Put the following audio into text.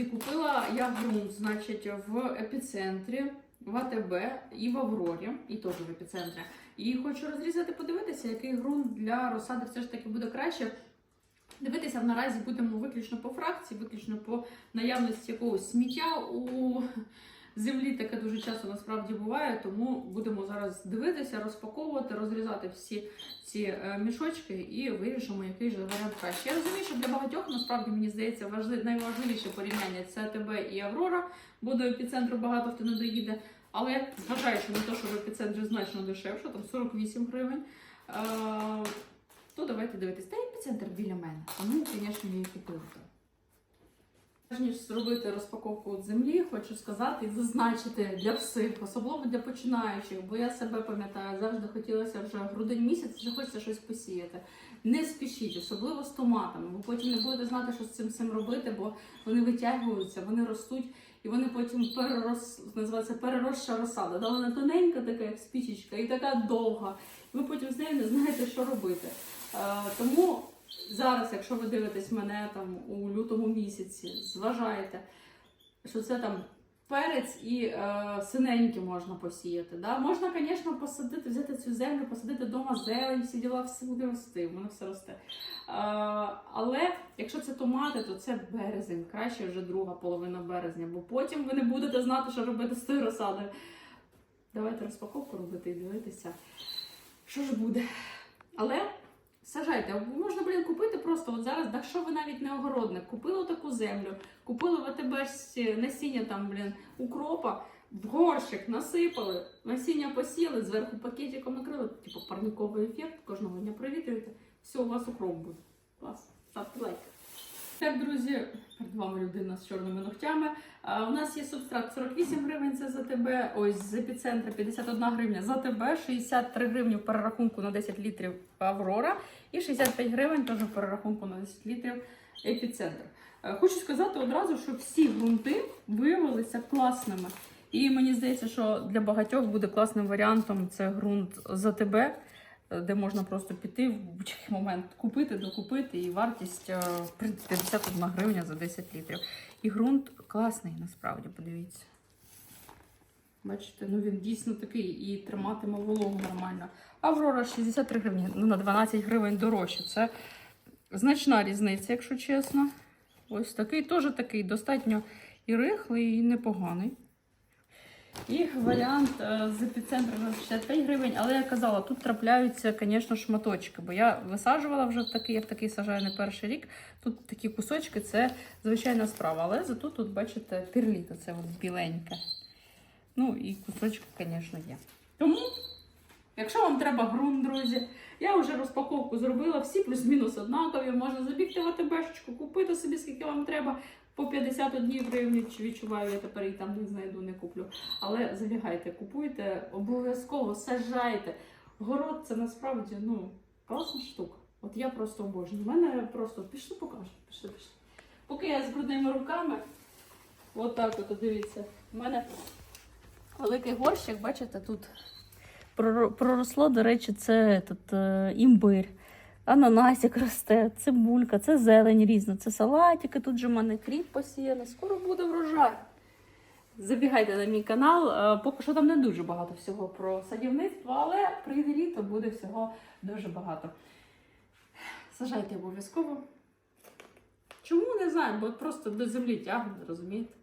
Купила я ґрунт, значить, в епіцентрі, в АТБ і в Аврорі, і теж в епіцентрі. І хочу розрізати, подивитися, який ґрунт для розсади все ж таки буде краще. Дивитися наразі будемо виключно по фракції, виключно по наявності якогось сміття у землі. Таке дуже часто насправді буває, тому будемо зараз дивитися, розпаковувати, розрізати всі ці е, мішочки і вирішимо, який же варіант краще. Я розумію, що для багатьох насправді мені здається важли... найважливіше порівняння це АТБ і Аврора, бо до епіцентру багато хто не доїде. Але зважаючи на те, що в епіцентрі значно дешевше, там 48 гривень. е, то давайте дивитись. Та епіцентр біля мене. Тому, звісно, я і купила. Перш ніж зробити розпаковку землі, хочу сказати і зазначити для всіх, особливо для починаючих, бо я себе пам'ятаю, завжди хотілося вже грудень місяць, вже хочеться щось посіяти. Не спішіть, особливо з томатами, бо потім не будете знати, що з цим всім робити, бо вони витягуються, вони ростуть, і вони потім перерос, називається переросша розсада. Да, вона тоненька, така як спічечка, і така довга. Ви потім з нею не знаєте, що робити. Е, тому зараз, якщо ви дивитесь мене там у лютому місяці, зважайте, що це там перець і е, синенькі можна посіяти. Да? Можна, звісно, посадити, взяти цю землю, посадити вдома зелень, всі діла, все буде рости, воно все росте. Е, але якщо це томати, то це березень, краще вже друга половина березня, бо потім ви не будете знати, що робити з тою розсадою. Давайте розпаковку робити і дивитися, що ж буде. Але сажайте, можна, блін, купити просто от зараз, що ви навіть не огородник, купили таку землю, купили в АТБ насіння там, блін, укропа, в горщик насипали, насіння посіяли, зверху пакетиком накрили, типу парниковий ефект, кожного дня провітрюєте, все, у вас укроп буде. Клас, ставте лайк. Так, друзі, перед вами людина з чорними ногтями. А, у нас є субстрат 48 гривень, це за тебе. Ось з епіцентра 51 гривня за тебе, 63 гривні в перерахунку на 10 літрів Аврора і 65 гривень теж в перерахунку на 10 літрів епіцентр. Хочу сказати одразу, що всі ґрунти виявилися класними. І мені здається, що для багатьох буде класним варіантом це ґрунт за тебе, де можна просто піти в будь-який момент купити, докупити, і вартість е, в принципі, 51 гривня за 10 літрів. І ґрунт класний, насправді, подивіться. Бачите, ну він дійсно такий і триматиме вологу нормально. Аврора 63 гривні, ну на 12 гривень дорожче. Це значна різниця, якщо чесно. Ось такий, теж такий, достатньо і рихлий, і непоганий. І варіант е, з епіцентру на 65 гривень, але я казала, тут трапляються, звісно, шматочки, бо я висаджувала вже такий, я в такий сажаю не перший рік. Тут такі кусочки це звичайна справа. Але зато тут, бачите, пірліта, це от біленьке. Ну і кусочки, звісно, є. Тому, якщо вам треба ґрунт, друзі, я вже розпаковку зробила, всі плюс-мінус однакові. Можна забігти в АТБшечку, купити собі, скільки вам треба. По 51 гривні відчуваю, я тепер і там не знайду, не куплю. Але забігайте, купуйте, обов'язково сажайте. Город це насправді ну, класна штука. От я просто обожнюю. У мене просто пішли покажу. Пішли, пішли. Поки я з брудними руками, от так от дивіться. У мене великий горщик, бачите, тут проросло, до речі, це тут, е, імбир. Ананасик росте, цибулька, це зелень різна, це салатики. Тут же в мене кріп посіяний. Скоро буде врожай. Забігайте на мій канал. Е, Поки що там не дуже багато всього про садівництво, але прийде літо, буде всього дуже багато. Сажайте обов'язково. Чому не знаю, бо просто до землі тягне, розумієте?